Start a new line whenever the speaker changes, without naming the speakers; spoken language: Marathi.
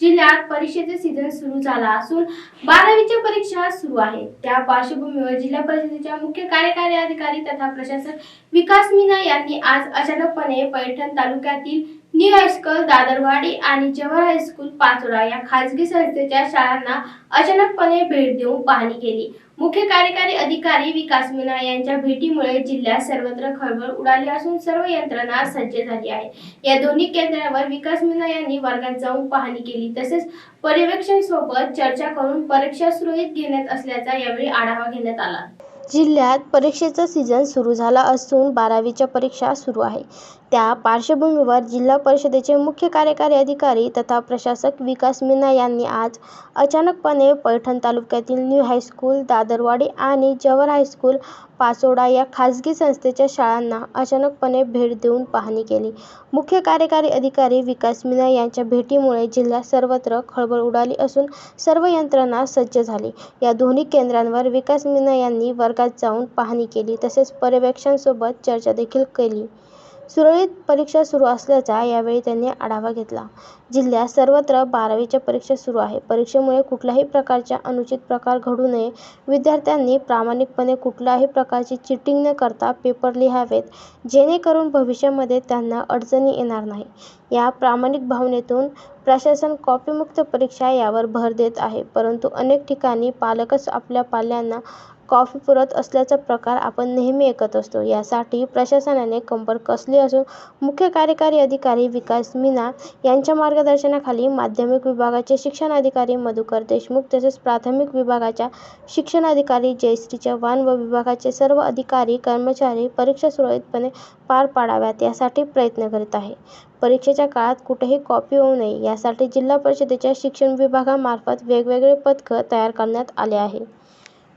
जिल्ह्यात परीक्षेचे सीझन सुरू झाला असून बारावीच्या परीक्षा सुरू आहेत. त्या पार्श्वभूमीवर जिल्हा परिषदेच्या मुख्य कार्यकारी अधिकारी तथा प्रशासक विकास मीना यांनी आज अचानकपणे पैठण तालुक्यातील न्यू हायस्कूल दादरवाडी आणि जवाहर हायस्कूल पाचोरा या खासगी संस्थेच्या शाळांना अचानकपणे भेट देऊन पाहणी केली. मुख्य कार्यकारी अधिकारी विकास मीना यांच्या भेटीमुळे जिल्ह्यात सर्वत्र खळबळ उडाली असून सर्व यंत्रणा सज्ज झाली आहे. या दोन्ही केंद्रावर विकास मीना यांनी वर्गात जाऊन पाहणी केली तसेच पर्यवेक्षण सोबत चर्चा करून परीक्षा सुरळीत घेण्यात असल्याचा यावेळी आढावा घेण्यात आला. जिल्ह्यात परीक्षेचा सीझन सुरू झाला असून बारावीच्या परीक्षा सुरू आहे. त्या पार्श्वभूमीवर जिल्हा परिषदेचे मुख्य कार्यकारी अधिकारी तथा प्रशासक विकास मीना यांनी आज अचानकपणे पैठण तालुक्यातील न्यू हायस्कूल दादरवाडी आणि जवाहर हायस्कूल पाचोडा या खासगी संस्थेच्या शाळांना अचानकपणे भेट देऊन पाहणी केली. मुख्य कार्यकारी अधिकारी विकास मीना यांच्या भेटीमुळे जिल्ह्यात सर्वत्र खळबळ उडाली असून सर्व यंत्रणा सज्ज झाली. या दोन्ही केंद्रांवर विकास मीना यांनी वर्गात जाऊन पाहणी केली तसेच पर्यवेक्षकांसोबत चर्चा देखील केली. सुरळीत परीक्षा सुरू असल्याचा यावेळी त्यांनी आढावा घेतला. जिल्ह्यात सर्वत्र बारावीच्या परीक्षा सुरू आहे. परीक्षेमुळे कुठल्याही प्रकारच्या अनुचित प्रकार घडू नये. विद्यार्थ्यांनी प्रामाणिकपणे कुठल्याही प्रकारची चिटिंग न करता पेपर लिहावेत जेणेकरून भविष्यामध्ये त्यांना अडचणी येणार नाही. या प्रामाणिक भावनेतून प्रशासन कॉपीमुक्त परीक्षा यावर भर देत आहे. परंतु अनेक ठिकाणी पालकच आपल्या पाल्यांना कॉफी पुरत असल्याचा प्रकार आपण नेहमी ऐकत असतो. यासाठी प्रशासनाने कंबर कसली असून मुख्य कार्यकारी अधिकारी विकास मीना यांच्या मार्गदर्शनाखाली माध्यमिक विभागाचे शिक्षणाधिकारी मधुकर देशमुख तसेच प्राथमिक विभागाच्या शिक्षणाधिकारी जयश्री चव्हाण व विभागाचे सर्व अधिकारी कर्मचारी परीक्षा सुरळीतपणे पार पाडाव्यात यासाठी प्रयत्न करीत आहे. परीक्षेच्या काळात कुठेही कॉपी होऊ नये यासाठी जिल्हा परिषदेच्या शिक्षण विभागामार्फत वेगवेगळे पथकं तयार करण्यात आले आहे.